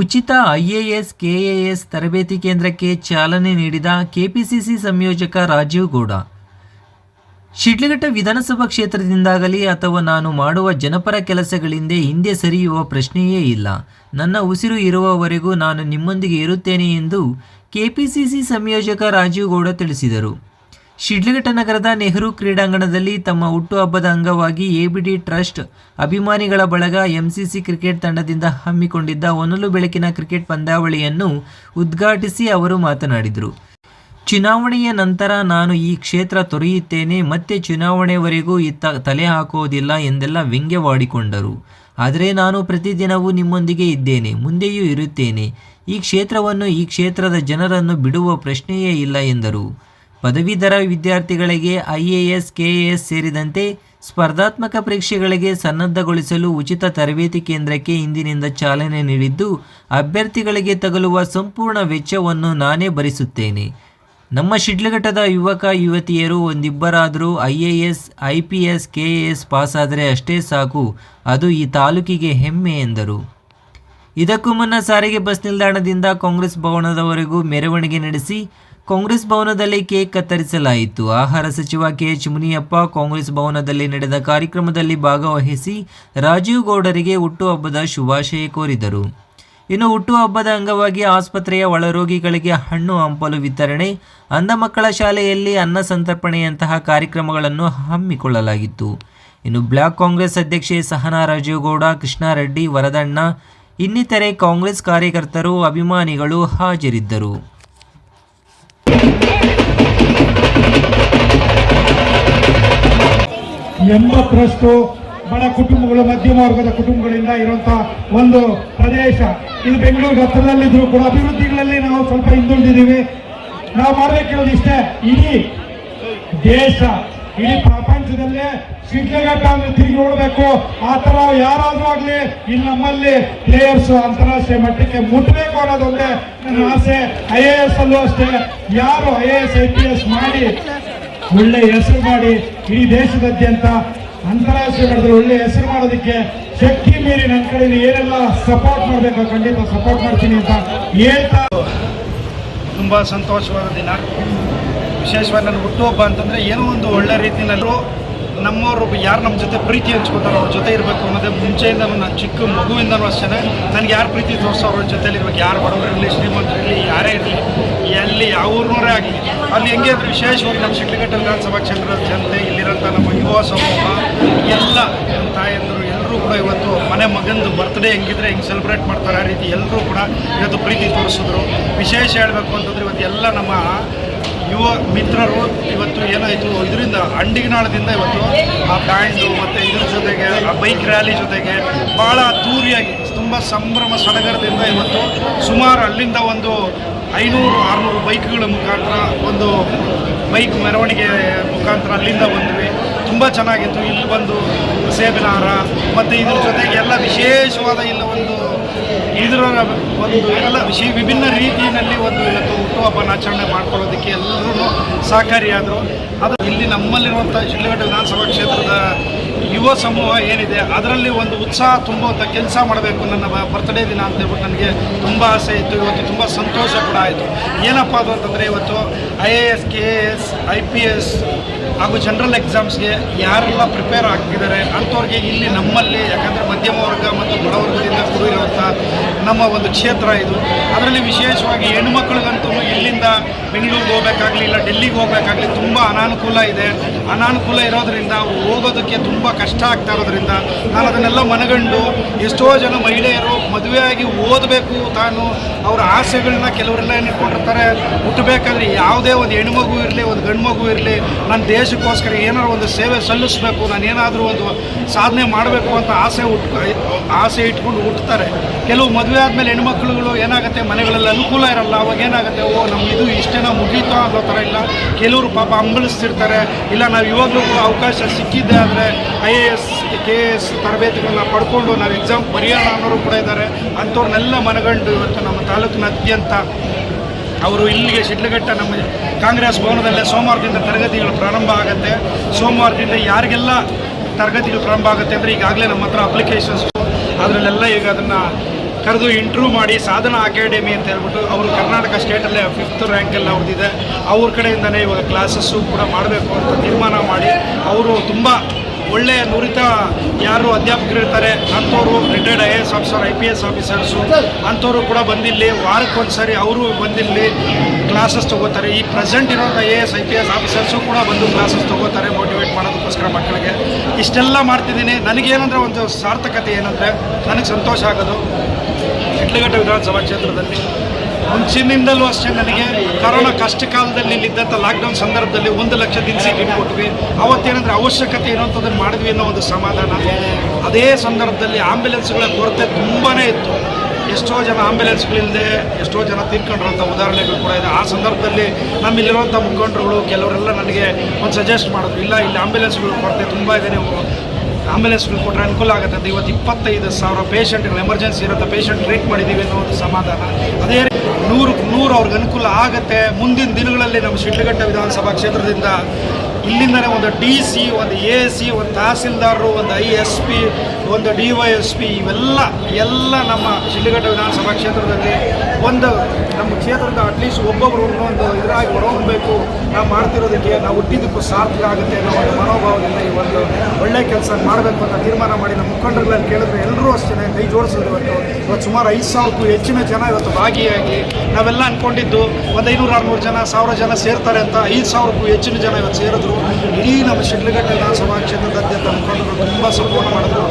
ಉಚಿತ IAS, KAS ತರಬೇತಿ ಕೇಂದ್ರಕ್ಕೆ ಚಾಲನೆ ನೀಡಿದ ಕೆಪಿಸಿಸಿ ಸಂಯೋಜಕ ರಾಜೀವ್ ಗೌಡ. ಶಿಡ್ಲಘಟ್ಟ ವಿಧಾನಸಭಾ ಕ್ಷೇತ್ರದಿಂದಾಗಲಿ ಅಥವಾ ನಾನು ಮಾಡುವ ಜನಪರ ಕೆಲಸಗಳಿಂದ ಹಿಂದೆ ಸರಿಯುವ ಪ್ರಶ್ನೆಯೇ ಇಲ್ಲ. ನನ್ನ ಉಸಿರು ಇರುವವರೆಗೂ ನಾನು ನಿಮ್ಮೊಂದಿಗೆ ಇರುತ್ತೇನೆ ಎಂದು ಕೆಪಿಸಿಸಿ ಸಂಯೋಜಕ ರಾಜೀವ್ ಗೌಡ ತಿಳಿಸಿದರು. ಶಿಡ್ಲಘಟ್ಟ ನಗರದ ನೆಹರು ಕ್ರೀಡಾಂಗಣದಲ್ಲಿ ತಮ್ಮ ಹುಟ್ಟುಹಬ್ಬದ ಅಂಗವಾಗಿ ಎಬಿಡಿ ಟ್ರಸ್ಟ್ ಅಭಿಮಾನಿಗಳ ಬಳಗ ಎಂಸಿಸಿ ಕ್ರಿಕೆಟ್ ತಂಡದಿಂದ ಹಮ್ಮಿಕೊಂಡಿದ್ದ ಒನಲು ಬೆಳಕಿನ ಕ್ರಿಕೆಟ್ ಪಂದ್ಯಾವಳಿಯನ್ನು ಉದ್ಘಾಟಿಸಿ ಅವರು ಮಾತನಾಡಿದರು. ಚುನಾವಣೆಯ ನಂತರ ನಾನು ಈ ಕ್ಷೇತ್ರ ತೊರೆಯುತ್ತೇನೆ, ಮತ್ತೆ ಚುನಾವಣೆವರೆಗೂ ಇತ್ತ ತಲೆ ಹಾಕುವುದಿಲ್ಲ ಎಂದೆಲ್ಲ ವ್ಯಂಗ್ಯವಾಡಿಕೊಂಡರು. ಆದರೆ ನಾನು ಪ್ರತಿದಿನವೂ ನಿಮ್ಮೊಂದಿಗೆ ಇದ್ದೇನೆ, ಮುಂದೆಯೂ ಇರುತ್ತೇನೆ. ಈ ಕ್ಷೇತ್ರವನ್ನು ಈ ಕ್ಷೇತ್ರದ ಜನರನ್ನು ಬಿಡುವ ಪ್ರಶ್ನೆಯೇ ಇಲ್ಲ ಎಂದರು. ಪದವೀಧರ ವಿದ್ಯಾರ್ಥಿಗಳಿಗೆ ಐಎಎಸ್, ಕೆಎಎಸ್ ಸೇರಿದಂತೆ ಸ್ಪರ್ಧಾತ್ಮಕ ಪರೀಕ್ಷೆಗಳಿಗೆ ಸನ್ನದ್ಧಗೊಳಿಸಲು ಉಚಿತ ತರಬೇತಿ ಕೇಂದ್ರಕ್ಕೆ ಇಂದಿನಿಂದ ಚಾಲನೆ ನೀಡಿದ್ದು, ಅಭ್ಯರ್ಥಿಗಳಿಗೆ ತಗಲುವ ಸಂಪೂರ್ಣ ವೆಚ್ಚವನ್ನು ನಾನೇ ಭರಿಸುತ್ತೇನೆ. ನಮ್ಮ ಶಿಡ್ಲಘಟ್ಟದ ಯುವಕ, ಯುವತಿಯರು ಒಂದಿಬ್ಬರಾದರೂ I A S I P S K A S ಪಾಸಾದರೆ ಅಷ್ಟೇ ಸಾಕು. ಅದು ಈ ತಾಲೂಕಿಗೆ ಹೆಮ್ಮೆ ಎಂದರು. ಇದಕ್ಕೂ ಮುನ್ನ ಸಾರಿಗೆ ಬಸ್ ನಿಲ್ದಾಣದಿಂದ ಕಾಂಗ್ರೆಸ್ ಭವನದವರೆಗೂ ಮೆರವಣಿಗೆ ನಡೆಸಿ ಕಾಂಗ್ರೆಸ್ ಭವನದಲ್ಲಿ ಕೇಕ್ ಕತ್ತರಿಸಲಾಯಿತು. ಆಹಾರ ಸಚಿವ ಕೆಎಚ್ ಮುನಿಯಪ್ಪ ಕಾಂಗ್ರೆಸ್ ಭವನದಲ್ಲಿ ನಡೆದ ಕಾರ್ಯಕ್ರಮದಲ್ಲಿ ಭಾಗವಹಿಸಿ ರಾಜೀವ್ ಗೌಡರಿಗೆ ಹುಟ್ಟುಹಬ್ಬದ ಶುಭಾಶಯ ಕೋರಿದರು. ಇನ್ನು ಹುಟ್ಟುಹಬ್ಬದ ಅಂಗವಾಗಿ ಆಸ್ಪತ್ರೆಯ ಒಳರೋಗಿಗಳಿಗೆ ಹಣ್ಣು ಹಂಪಲು ವಿತರಣೆ, ಅಂಧ ಮಕ್ಕಳ ಶಾಲೆಯಲ್ಲಿ ಅನ್ನ ಸಂತರ್ಪಣೆಯಂತಹ ಕಾರ್ಯಕ್ರಮಗಳನ್ನು ಹಮ್ಮಿಕೊಳ್ಳಲಾಗಿತ್ತು. ಇನ್ನು ಬ್ಲಾಕ್ ಕಾಂಗ್ರೆಸ್ ಅಧ್ಯಕ್ಷೆ ಸಹನಾ ರಾಜೀವ್ಗೌಡ ಕೃಷ್ಣಾರೆಡ್ಡಿ ವರದಣ್ಣ, ಇನ್ನಿತರೆ ಕಾಂಗ್ರೆಸ್ ಕಾರ್ಯಕರ್ತರು, ಅಭಿಮಾನಿಗಳು ಹಾಜರಿದ್ದರು. ಎಂಬತ್ತರಷ್ಟು ಬಡ ಕುಟುಂಬಗಳು, ಮಧ್ಯಮ ವರ್ಗದ ಕುಟುಂಬಗಳಿಂದ ಇರುವಂತಹ ಒಂದು ಪ್ರದೇಶ. ಇದು ಬೆಂಗಳೂರು ಹತ್ತಿರದಲ್ಲಿದ್ರು ಕೂಡ ಅಭಿವೃದ್ಧಿಗಳಲ್ಲಿ ನಾವು ಸ್ವಲ್ಪ ಹಿಂದುಳಿದಿದ್ದೀವಿ. ನಾವು ಮಾಡಬೇಕಿರೋದು ಇಷ್ಟೇ, ಇಡೀ ದೇಶ, ಇಡೀ ಪ್ರಪಂಚದಲ್ಲೇ ಶಿಡ್ಲಘಟ್ಟ ಅಂದ್ರೆ ತಿರುಗಿ ನೋಡ್ಬೇಕು. ಆ ತರ ಯಾರಾದ್ರೂ ಆಗ್ಲಿ ಇಲ್ಲಿ ನಮ್ಮಲ್ಲಿ ಪ್ಲೇಯರ್ಸ್ ಅಂತಾರಾಷ್ಟ್ರೀಯ ಮಟ್ಟಕ್ಕೆ ಮುಟ್ಟಬೇಕು ಅನ್ನೋದೊಂದೇ ನನ್ನ ಆಸೆ. ಐ ಎ ಎಸ್ ಅಲ್ಲೂ ಅಷ್ಟೇ. ಯಾರು I A S I P S ಮಾಡಿ ಒಳ್ಳೆ ಹೆಸರು ಮಾಡಿ ಇಡೀ ದೇಶದಾದ್ಯಂತ ಅಂತಾರಾಷ್ಟ್ರೀಯ ಮಟ್ಟದಲ್ಲಿ ಒಳ್ಳೆ ಹೆಸರು ಮಾಡೋದಕ್ಕೆ ಶಕ್ತಿ ಮೀರಿ ನನ್ನ ಕಡೆಯಿಂದ ಏನೆಲ್ಲ ಸಪೋರ್ಟ್ ಮಾಡಬೇಕು ಖಂಡಿತ ಸಪೋರ್ಟ್ ಮಾಡ್ತೀನಿ ಅಂತ ಹೇಳ್ತಾ ತುಂಬಾ ಸಂತೋಷವಾದ ದಿನ. ವಿಶೇಷವಾಗಿ ನನ್ನ ಹುಟ್ಟುಹಬ್ಬ ಅಂತಂದರೆ ಏನೋ ಒಂದು ಒಳ್ಳೆ ರೀತಿಯಲ್ಲೂ ನಮ್ಮವರು ಯಾರು ನಮ್ಮ ಜೊತೆ ಪ್ರೀತಿ ಹಂಚ್ಕೊತಾರೋ ಅವ್ರ ಜೊತೆ ಇರಬೇಕು ಅನ್ನೋದೇ ಮುಂಚೆಯಿಂದ ನಾನು ಚಿಕ್ಕ ಮಗುವಿಂದನೂ ಅಷ್ಟೇ. ನನಗೆ ಯಾರು ಪ್ರೀತಿ ತೋರಿಸೋ ಅವ್ರ ಜೊತೆಲಿ ಇರ್ಬೇಕು. ಯಾರು ಬಡವರಿರಲಿ, ಶ್ರೀಮಂತರಿರಲಿ, ಯಾರೇ ಇರಲಿ, ಎಲ್ಲಿ, ಯಾವ ಊರಿನವರೇ ಆಗಲಿ, ಅಲ್ಲಿ ಹೆಂಗೆ ಅಂದರೆ ವಿಶೇಷವಾಗಿ ನಮ್ಮ ಶಿಡ್ಲಘಟ್ಟ ವಿಧಾನಸಭಾ ಕ್ಷೇತ್ರದ ಜನತೆ ಇಲ್ಲಿರೋಂಥ ನಮ್ಮ ಯುವ ಸಮೂಹ, ಎಲ್ಲ ನಮ್ಮ ತಾಯಂದರು ಎಲ್ಲರೂ ಕೂಡ ಇವತ್ತು ಮನೆ ಮಗಂದು ಬರ್ತ್ಡೇ ಹೆಂಗಿದ್ರೆ ಹೆಂಗೆ ಸೆಲೆಬ್ರೇಟ್ ಮಾಡ್ತಾರೆ ಆ ರೀತಿ ಎಲ್ಲರೂ ಕೂಡ ಇವತ್ತು ಪ್ರೀತಿ ತೋರಿಸಿದ್ರು. ವಿಶೇಷ ಹೇಳಬೇಕು ಅಂತಂದ್ರೆ ಇವತ್ತು ಎಲ್ಲ ನಮ್ಮ ಯುವ ಮಿತ್ರರು ಇವತ್ತು ಏನಾಯಿತು? ಇದರಿಂದ ಅಂಡಿಗನಾಳದಿಂದ ಇವತ್ತು ಆ ಬ್ಯಾಂಡು ಮತ್ತು ಇದ್ರ ಜೊತೆಗೆ ಆ ಬೈಕ್ ರ್ಯಾಲಿ ಜೊತೆಗೆ ಭಾಳ ಅದ್ದೂರಿಯಾಗಿ, ತುಂಬ ಸಂಭ್ರಮ ಸಡಗರದಿಂದ ಇವತ್ತು ಸುಮಾರು ಅಲ್ಲಿಂದ ಒಂದು ಐನೂರು, ಆರುನೂರು ಬೈಕ್ಗಳ ಮುಖಾಂತರ ಒಂದು ಬೈಕ್ ಮೆರವಣಿಗೆ ಮುಖಾಂತರ ಅಲ್ಲಿಂದ ಬಂದ್ವಿ. ತುಂಬ ಚೆನ್ನಾಗಿತ್ತು. ಇಲ್ಲಿ ಬಂದು ಸೇಬಿನ ಹಾರ ಮತ್ತು ಇದ್ರ ಜೊತೆಗೆ ಎಲ್ಲ ವಿಶೇಷವಾದ ಇಲ್ಲ ಒಂದು ಇದರ ಒಂದು ಎಲ್ಲ ವಿಶಿ, ವಿಭಿನ್ನ ರೀತಿಯಲ್ಲಿ ಒಂದು ಇವತ್ತು ಹುಟ್ಟುಹಬ್ಬನ ಆಚರಣೆ ಮಾಡ್ಕೊಳ್ಳೋದಕ್ಕೆ ಎಲ್ಲರೂ ಸಹಕಾರಿಯಾದರು. ಅದು ಇಲ್ಲಿ ನಮ್ಮಲ್ಲಿರುವಂಥ ಶಿಡ್ಲಘಟ್ಟ ವಿಧಾನಸಭಾ ಕ್ಷೇತ್ರದ ಯುವ ಸಮೂಹ ಏನಿದೆ, ಅದರಲ್ಲಿ ಒಂದು ಉತ್ಸಾಹ ತುಂಬುವಂಥ ಕೆಲಸ ಮಾಡಬೇಕು ನನ್ನ ಬರ್ತ್ಡೇ ದಿನ ಅಂತ ಹೇಳ್ಬಿಟ್ಟು ನನಗೆ ತುಂಬ ಆಸೆ ಇತ್ತು. ಇವತ್ತು ತುಂಬ ಸಂತೋಷ ಕೂಡ ಆಯಿತು. ಏನಪ್ಪ ಅದು ಅಂತಂದರೆ ಇವತ್ತು I A S K A S I P S ಹಾಗೂ ಜನರಲ್ ಎಕ್ಸಾಮ್ಸ್ಗೆ ಯಾರೆಲ್ಲ ಪ್ರಿಪೇರ್ ಆಗ್ತಿದ್ದಾರೆ ಅಂಥವ್ರಿಗೆ ಇಲ್ಲಿ ನಮ್ಮಲ್ಲಿ, ಯಾಕಂದರೆ ಮಧ್ಯಮ ವರ್ಗ ಮತ್ತು ಬಡವರ್ಗದಿಂದ ಕೂಡಿರುವಂಥ ನಮ್ಮ ಒಂದು ಕ್ಷೇತ್ರ ಇದು. ಅದರಲ್ಲಿ ವಿಶೇಷವಾಗಿ ಹೆಣ್ಮಕ್ಳಿಗಂತೂ ಇಲ್ಲಿಂದ ಬೆಂಗಳೂರಿಗೆ ಹೋಗಬೇಕಾಗಲಿ, ಇಲ್ಲ ಡೆಲ್ಲಿಗೆ ಹೋಗಬೇಕಾಗಲಿ ತುಂಬ ಅನಾನುಕೂಲ ಇದೆ. ಅನಾನುಕೂಲ ಇರೋದರಿಂದ ಹೋಗೋದಕ್ಕೆ ತುಂಬ ಕಷ್ಟ ಆಗ್ತಾ ಇರೋದ್ರಿಂದ ನಾನು ಅದನ್ನೆಲ್ಲ ಮನಗಂಡು ಎಷ್ಟೋ ಜನ ಮಹಿಳೆಯರು ಮದುವೆಯಾಗಿ ಓದಬೇಕು ತಾನು, ಅವರ ಆಸೆಗಳನ್ನ ಕೆಲವರೆಲ್ಲ ಏನು ಇಟ್ಕೊಂಡಿರ್ತಾರೆ ಹುಟ್ಟಬೇಕಾದ್ರೆ ಯಾವುದೇ ಒಂದು ಹೆಣ್ಮಗು ಇರಲಿ, ಒಂದು ಗಂಡು ಮಗು ಇರಲಿ ನನ್ನ ದೇಶಕ್ಕೋಸ್ಕರ ಏನಾದ್ರು ಒಂದು ಸೇವೆ ಸಲ್ಲಿಸಬೇಕು ನಾನು ಏನಾದರೂ ಒಂದು ಸಾಧನೆ ಮಾಡಬೇಕು ಅಂತ ಆಸೆ ಉಟ್ ಆಸೆ ಇಟ್ಕೊಂಡು ಹುಟ್ಟುತ್ತಾರೆ ಕೆಲವು ಮದುವೆ ಆದಮೇಲೆ ಹೆಣ್ಮಕ್ಳುಗಳು ಏನಾಗುತ್ತೆ, ಮನೆಗಳಲ್ಲಿ ಅನುಕೂಲ ಇರಲ್ಲ, ಅವಾಗ ಏನಾಗುತ್ತೆ, ಓ ಇದು ಇಷ್ಟೇನೋ ಮುಗೀತೋ ಅನ್ನೋ ಥರ ಇಲ್ಲ. ಕೆಲವರು ಪಾಪ ಹಂಬಲಿಸ್ತಿರ್ತಾರೆ. ಇಲ್ಲ, ನಾವು ಇವಾಗಲೂ ಅವಕಾಶ ಸಿಕ್ಕಿದ್ದೆ ಆದರೆ I A S, K A S ತರಬೇತಿಗಳನ್ನ ಪಡ್ಕೊಂಡು ನಾವು ಎಕ್ಸಾಮ್ ಬರೆಯೋಣ ಅನ್ನೋರು ಕೂಡ ಇದ್ದಾರೆ. ಅಂಥವ್ರನ್ನೆಲ್ಲ ಮನಗಂಡು ಇವತ್ತು ನಮ್ಮ ತಾಲೂಕಿನಾದ್ಯಂತ ಅವರು ಇಲ್ಲಿಗೆ ಶಿಡ್ಲಘಟ್ಟ ನಮ್ಮ ಕಾಂಗ್ರೆಸ್ ಭವನದಲ್ಲೇ ಸೋಮವಾರದಿಂದ ತರಗತಿಗಳು ಪ್ರಾರಂಭ ಆಗುತ್ತೆ. ಸೋಮವಾರದಿಂದ ಯಾರಿಗೆಲ್ಲ ತರಗತಿಗಳು ಪ್ರಾರಂಭ ಆಗುತ್ತೆ ಅಂದರೆ ಈಗಾಗಲೇ ನಮ್ಮ ಹತ್ರ ಅಪ್ಲಿಕೇಶನ್ಸ್ ಅದರಲ್ಲೆಲ್ಲ ಈಗ ಅದನ್ನು ಕರೆದು ಇಂಟ್ರೂ ಮಾಡಿ ಸಾಧನಾ ಅಕಾಡೆಮಿ ಅಂತ ಹೇಳ್ಬಿಟ್ಟು ಅವರು ಕರ್ನಾಟಕ ಸ್ಟೇಟಲ್ಲೇ ಫಿಫ್ತ್ ರ್ಯಾಂಕಲ್ಲಿ ಅವ್ರದ್ದಿದೆ. ಅವ್ರ ಕಡೆಯಿಂದನೇ ಇವಾಗ ಕ್ಲಾಸಸ್ಸು ಕೂಡ ಮಾಡಬೇಕು ಅಂತ ತೀರ್ಮಾನ ಮಾಡಿ ಅವರು ತುಂಬ ಒಳ್ಳೆಯ ನುರಿತ ಯಾರು ಅಧ್ಯಾಪಕರು ಇರ್ತಾರೆ, ಅಂಥವ್ರು retired I A S officer I P S officers ಅಂಥವರು ಕೂಡ ಬಂದಿಲ್ಲಿ, ವಾರಕ್ಕೊಂದ್ಸರಿ ಅವರು ಬಂದಿಲ್ಲಿ ಕ್ಲಾಸಸ್ ತಗೋತಾರೆ. ಈ ಪ್ರೆಸೆಂಟ್ ಇರೋ I A S I P S officers ಕೂಡ ಬಂದು ಕ್ಲಾಸಸ್ ತಗೋತಾರೆ ಮೋಟಿವೇಟ್ ಮಾಡೋದಕ್ಕೋಸ್ಕರ ಮಕ್ಕಳಿಗೆ. ಇಷ್ಟೆಲ್ಲ ಮಾಡ್ತಿದ್ದೀನಿ. ನನಗೇನಂದ್ರೆ ಒಂದು ಸಾರ್ಥಕತೆ ಏನಂದರೆ, ನನಗೆ ಸಂತೋಷ ಆಗೋದು. ಶಿಡ್ಲಘಟ್ಟ ವಿಧಾನಸಭಾ ಕ್ಷೇತ್ರದಲ್ಲಿ. ಮುಂಚಿನಿಂದಲೂ ಅಷ್ಟೇ ನನಗೆ ಕರೋನಾ ಕಷ್ಟ ಕಾಲದಲ್ಲಿ ಇಲ್ಲಿದ್ದಂಥ ಲಾಕ್ಡೌನ್ ಸಂದರ್ಭದಲ್ಲಿ ಒಂದು ಲಕ್ಷ ದಿನಸಿ ಕಿಟ್ ಕೊಟ್ವಿ. ಅವತ್ತೇನಂದ್ರೆ ಅವಶ್ಯಕತೆ ಇರುವಂಥದ್ದನ್ನು ಮಾಡಿದ್ವಿ ಅನ್ನೋ ಒಂದು ಸಮಾಧಾನ. ಅದೇ ಸಂದರ್ಭದಲ್ಲಿ ಆಂಬ್ಯುಲೆನ್ಸ್ಗಳ ಕೊರತೆ ತುಂಬಾ ಇತ್ತು. ಎಷ್ಟೋ ಜನ ಆಂಬ್ಯುಲೆನ್ಸ್ಗಳಿಲ್ಲದೆ ಎಷ್ಟೋ ಜನ ತೀರ್ಕೊಂಡಿರೋಂಥ ಉದಾಹರಣೆಗಳು ಕೂಡ ಇದೆ. ಆ ಸಂದರ್ಭದಲ್ಲಿ ನಮ್ಮಲ್ಲಿರುವಂಥ ಮುಖಂಡರುಗಳು, ಕೆಲವರೆಲ್ಲ ನನಗೆ ಒಂದು ಸಜೆಸ್ಟ್ ಮಾಡಿದ್ರು, ಇಲ್ಲ, ಇಲ್ಲಿ ಆಂಬ್ಯುಲೆನ್ಸ್ಗಳ ಕೊರತೆ ತುಂಬ ಇದೆ, ನೀವು ಆಂಬ್ಯುಲೆನ್ಸ್ಗಳು ಕೊಟ್ಟರೆ ಅನುಕೂಲ ಆಗುತ್ತೆ. ಇವತ್ತು ಇಪ್ಪತ್ತೈದು ಸಾವಿರ ಪೇಷಂಟ್ಗಳು ಎಮರ್ಜೆನ್ಸಿ ಇರುತ್ತೆ. ಪೇಷಂಟ್ ಟ್ರೀಟ್ ಮಾಡಿದ್ದೀವಿ ಅನ್ನೋ ಒಂದು ಸಮಾಧಾನ. ಅದೇ ನೂರು ನೂರು ಅವ್ರಿಗೆ ಅನುಕೂಲ ಆಗುತ್ತೆ. ಮುಂದಿನ ದಿನಗಳಲ್ಲಿ ನಮ್ಮ ಶಿಡ್ಲಘಟ್ಟ ವಿಧಾನಸಭಾ ಕ್ಷೇತ್ರದಿಂದ ಇಲ್ಲಿಂದನೇ ಒಂದು ಡಿ ಸಿ, ಒಂದು ಎ ಸಿ, ಒಂದು ತಹಸೀಲ್ದಾರರು, ಒಂದು ಐ ಎಸ್ ಪಿ, ಒಂದು ಡಿ ವೈ ಎಸ್ ಪಿ, ಇವೆಲ್ಲ, ಎಲ್ಲ ನಮ್ಮ ಶಿಡ್ಲಘಟ್ಟ ವಿಧಾನಸಭಾ ಕ್ಷೇತ್ರದಲ್ಲಿ ಒಂದು ನಮ್ಮ ಕ್ಷೇತ್ರದ ಅಟ್ಲೀಸ್ಟ್ ಒಬ್ಬೊಬ್ಬರು ಒಂದು ಇದರಾಗಿ ಹೊರಹೊಮ್ಮಬೇಕು ನಾವು ಮಾಡ್ತಿರೋದಕ್ಕೆ ನಾವು ಹುಟ್ಟಿದ್ದಕ್ಕೂ ಸಾರ್ಥಕ ಆಗುತ್ತೆ ಅನ್ನೋ ಒಂದು ಮನೋಭಾವದಿಂದ ಈ ಒಂದು ಒಳ್ಳೆ ಕೆಲಸ ಮಾಡಬೇಕು ಅಂತ ತೀರ್ಮಾನ ಮಾಡಿ ನಮ್ಮ ಮುಖಂಡರುಗಳಲ್ಲಿ ಕೇಳಿದ್ರೆ ಎಲ್ಲರೂ ಅಷ್ಟೇ ಕೈ ಜೋಡಿಸಿದ್ರು ಇವತ್ತು. ಇವತ್ತು ಸುಮಾರು ಐದು ಸಾವಿರಕ್ಕೂ ಹೆಚ್ಚಿನ ಜನ ಇವತ್ತು ಭಾಗಿಯಾಗಿ ನಾವೆಲ್ಲ ಅಂದ್ಕೊಂಡಿದ್ದು ಒಂದು ಐನೂರು ಆರುನೂರು ಜನ, ಸಾವಿರ ಜನ ಸೇರ್ತಾರೆ ಅಂತ ಐದು ಸಾವಿರಕ್ಕೂ ಹೆಚ್ಚಿನ ಜನ ಇವತ್ತು ಸೇರಿದ್ರು. ಇಡೀ ನಮ್ಮ ಶಿಡ್ಲಘಟ್ಟ ವಿಧಾನಸಭಾ ಕ್ಷೇತ್ರದಾದ್ಯಂತ ಮುಖಂಡರು ತುಂಬ ಸಪೋರ್ಟ್ ಮಾಡಿದ್ರು.